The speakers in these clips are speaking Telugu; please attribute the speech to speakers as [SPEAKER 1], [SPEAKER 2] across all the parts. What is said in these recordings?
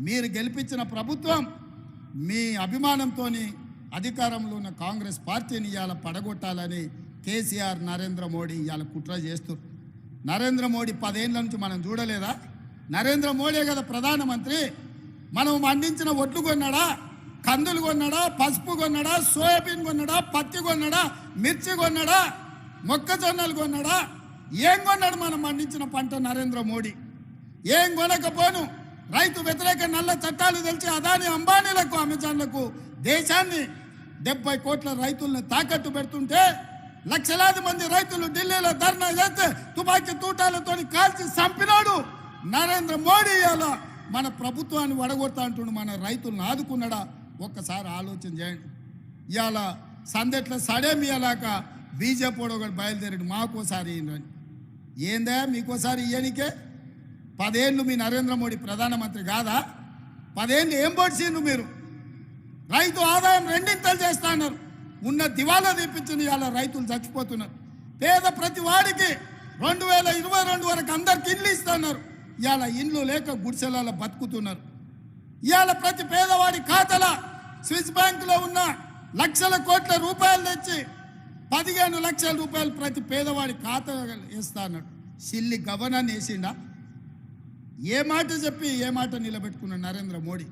[SPEAKER 1] మీరు గెలిపించిన ప్రభుత్వం మీ అభిమానంతో అధికారంలో ఉన్న కాంగ్రెస్ పార్టీని ఇవాళ పడగొట్టాలని కేసీఆర్ నరేంద్ర మోడీ ఇవాళ కుట్ర చేస్తారు నరేంద్ర మోడీ పదేళ్ళ నుంచి మనం చూడలేదా? నరేంద్ర మోడీ కదా ప్రధానమంత్రి. మనం మండించిన ఒడ్లు కొన్నాడా? కందులు కొన్నాడా? పసుపు కొన్నాడా? సోయాబీన్ కొన్నాడా? పత్తి కొన్నాడా? మిర్చి కొన్నాడా? మొక్కజొన్నలు కొన్నాడా? ఏం కొన్నాడు మనం పండించిన పంట నరేంద్ర మోడీ? ఏం కొనకపోను? రైతు వ్యతిరేక నల్ల చట్టాలు తెలిసి అదాని అంబానీలకు అమెజాన్లకు దేశాన్ని డెబ్బై కోట్ల రైతులను తాకట్టు పెడుతుంటే లక్షలాది మంది రైతులు ఢిల్లీలో ధర్నా చేస్తే తుపాకీ తూటాలతో కాల్చి చంపినాడు నరేంద్ర మోడీ అలా మన ప్రభుత్వాన్ని వడగొడతా అంటుండు మన రైతులను ఆదుకున్నాడా? ఒక్కసారి ఆలోచన చేయండి. ఇవాళ సందెట్ల సడేమియలాక బీజేపీ ఒకటి బయలుదేరాడు మాకోసారి ఏందా? మీకోసారి ఇయ్యనికే పదేళ్ళు మీ నరేంద్ర మోడీ ప్రధానమంత్రి కాదా? పదేళ్ళు ఏం పొడిచిండు మీరు? రైతు ఆదాయం రెండింతలు చేస్తా అన్నారు. ఉన్న దివాలా తీపించిన ఇవాళ రైతులు చచ్చిపోతున్నారు. పేద ప్రతి వాడికి రెండు వేల ఇరవై రెండు వరకు అందరికి ఇల్లు ఇస్తున్నారు ఇవాళ ఇండ్లు లేక గుడిసెలలో బతుకుతున్నారు. ఇవాళ ప్రతి పేదవాడి ఖాతాల స్విస్ బ్యాంకులో ఉన్న లక్షల కోట్ల రూపాయలు తెచ్చి పదిహేను లక్షల రూపాయలు ప్రతి పేదవాడి ఖాతా వేస్తా అన్నాడు. Silly governor వేసిండా? ఏ మాట చెప్పి ఏ మాట నిలబెట్టుకున్న నరేంద్ర మోడీ?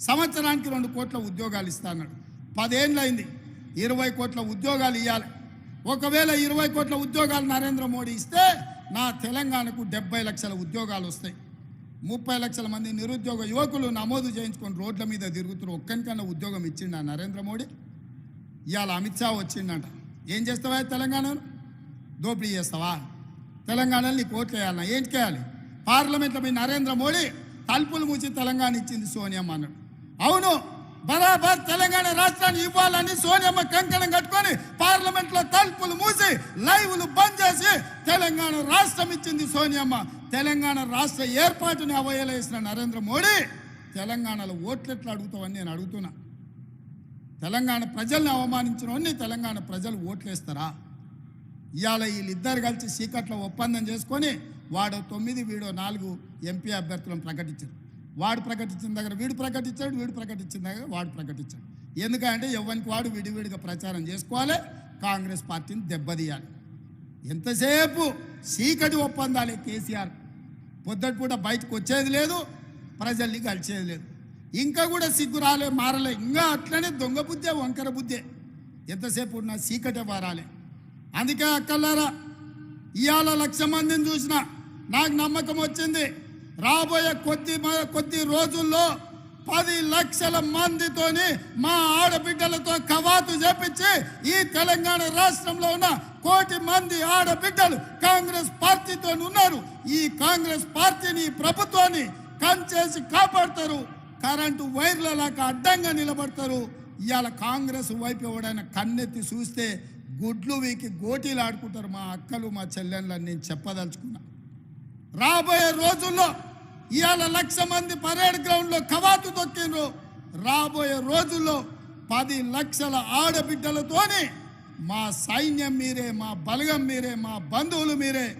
[SPEAKER 1] సంవత్సరానికి రెండు కోట్ల ఉద్యోగాలు ఇస్తా అన్నాడు. పదేళ్ళు అయింది. ఇరవై కోట్ల ఉద్యోగాలు ఇవ్వాలి ఒకవేళ ఇరవై కోట్ల ఉద్యోగాలు నరేంద్ర మోడీ ఇస్తే నా తెలంగాణకు డెబ్బై లక్షల ఉద్యోగాలు వస్తాయి. ముప్పై లక్షల మంది నిరుద్యోగ యువకులు నమోదు చేయించుకొని రోడ్ల మీద తిరుగుతున్న ఒక్కనికన్నా ఉద్యోగం ఇచ్చిండా నరేంద్ర మోడీ? ఇవాళ అమిత్ షా వచ్చిండంట. ఏం చేస్తావా తెలంగాణను? దోపిడీ చేస్తావా? తెలంగాణలో నీకు ఓట్లు వేయాలన్నా ఏంటి చేయాలి పార్లమెంట్లో మీ నరేంద్ర మోడీ తలుపులు మూసి తెలంగాణ ఇచ్చింది సోనియమ్మ అన్నాడు. అవును బరాబర్ తెలంగాణ రాష్ట్రాన్ని ఇవ్వాలని సోనియమ్మ కంకణం కట్టుకొని పార్లమెంట్లో తలుపులు మూసి లైవ్లు బంద్ చేసి తెలంగాణ రాష్ట్రం ఇచ్చింది సోనియమ్మ. తెలంగాణ రాష్ట్ర ఏర్పాటుని అవయలేసిన నరేంద్ర మోడీ తెలంగాణలో ఓట్లు ఎట్లా అడుగుతావని నేను అడుగుతున్నా. తెలంగాణ ప్రజల్ని అవమానించిన తెలంగాణ ప్రజలు ఓట్లేస్తారా? ఇవాళ వీళ్ళిద్దరు కలిసి సీకట్లో ఒప్పందం చేసుకొని వాడు తొమ్మిది వీడో నాలుగు ఎంపీ అభ్యర్థులను ప్రకటించారు. వాడు ప్రకటించిన దగ్గర వీడు ప్రకటించాడు వీడు ప్రకటించిన దగ్గర వాడు ప్రకటించాడు. ఎందుకంటే ఎవరికి వాడు విడివిడిగా ప్రచారం చేసుకోవాలి కాంగ్రెస్ పార్టీని దెబ్బతీయాలి. ఎంతసేపు చీకటి ఒప్పందాలే కేసీఆర్. పొద్దుటిపూట బయటకు వచ్చేది లేదు ప్రజల్ని కలిసేది లేదు. ఇంకా కూడా సిగ్గు రాలే మారలే ఇంకా అట్లనే దొంగ బుద్ధే వంకర బుద్ధే. ఎంతసేపు ఉన్న చీకటే మారాలి అందుకే అక్కలారా ఇవాళ లక్ష మందిని చూసినా నాకు నమ్మకం వచ్చింది. రాబోయే కొద్ది కొద్ది రోజుల్లో పది లక్షల మందితోని మా ఆడబిడ్డలతో కవాతు చేపించి ఈ తెలంగాణ రాష్ట్రంలో ఉన్న కోటి మంది ఆడబిడ్డలు కాంగ్రెస్ పార్టీతో ఉన్నారు. ఈ కాంగ్రెస్ పార్టీని ప్రభుత్వాన్ని కంచేసి కాపాడతారు. కరెంటు వైర్ల లాగా అడ్డంగా నిలబడతారు. ఇవాళ కాంగ్రెస్ వైపు ఎవడైనా కన్నెత్తి చూస్తే గుడ్లు వీకి గోటీలు ఆడుకుంటారు మా అక్కలు మా చెల్లెళ్ళని నేను చెప్పదలుచుకున్నా. రాబోయే రోజుల్లో ఇవాళ లక్ష మంది పరేడ్ గ్రౌండ్లో కవాతు తొక్కిండ్రు. రాబోయే రోజుల్లో పది లక్షల ఆడబిడ్డలతోనే మా సైన్యం మీరే మా బలగం మీరే మా బంధువులు మీరే.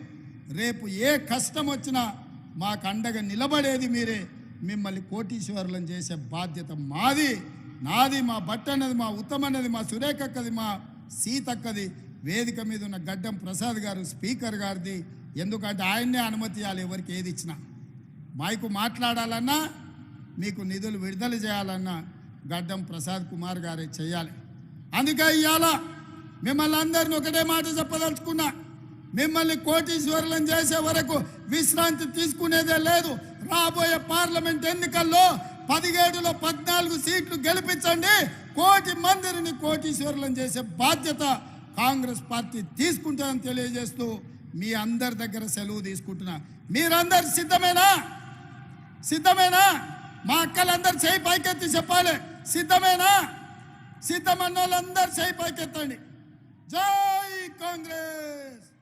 [SPEAKER 1] రేపు ఏ కష్టం వచ్చినా మాకు అండగా నిలబడేది మీరే. మిమ్మల్ని కోటీశ్వరులను చేసే బాధ్యత మాది. నాది మా బట్ట అన్నది మా ఉత్తమ అన్నది మా సురేఖక్కది మా సీతక్కది. వేదిక మీద ఉన్న గడ్డం ప్రసాద్ గారు స్పీకర్ గారిది. ఎందుకంటే ఆయన్నే అనుమతి ఇవ్వాలి ఎవరికి ఏది ఇచ్చినా. మైకు మాట్లాడాలన్నా మీకు నిధులు విడుదల చేయాలన్నా గడ్డం ప్రసాద్ కుమార్ గారే చేయాలి. అందుకే ఇవాళ మిమ్మల్ని అందరిని ఒకటే మాట చెప్పదలుచుకున్నా. మిమ్మల్ని కోటీశ్వరులను చేసే వరకు విశ్రాంతి తీసుకునేదే లేదు. రాబోయే పార్లమెంట్ ఎన్నికల్లో పదిహేడులో పద్నాలుగు సీట్లు గెలిపించండి. కోటి మందిని కోటీశ్వరులను చేసే బాధ్యత కాంగ్రెస్ పార్టీ తీసుకుంటుందని తెలియజేస్తూ మీ అందరి దగ్గర సెలవు తీసుకుంటున్నా. మీరందరు సిద్ధమేనా? సిద్ధమేనా? మా అక్కలందరు చేయి పైకెత్తి చెప్పాలి. సిద్ధమేనా? సిద్ధమన్న వాళ్ళందరూ చేయి పైకెత్తండి. జై కాంగ్రెస్!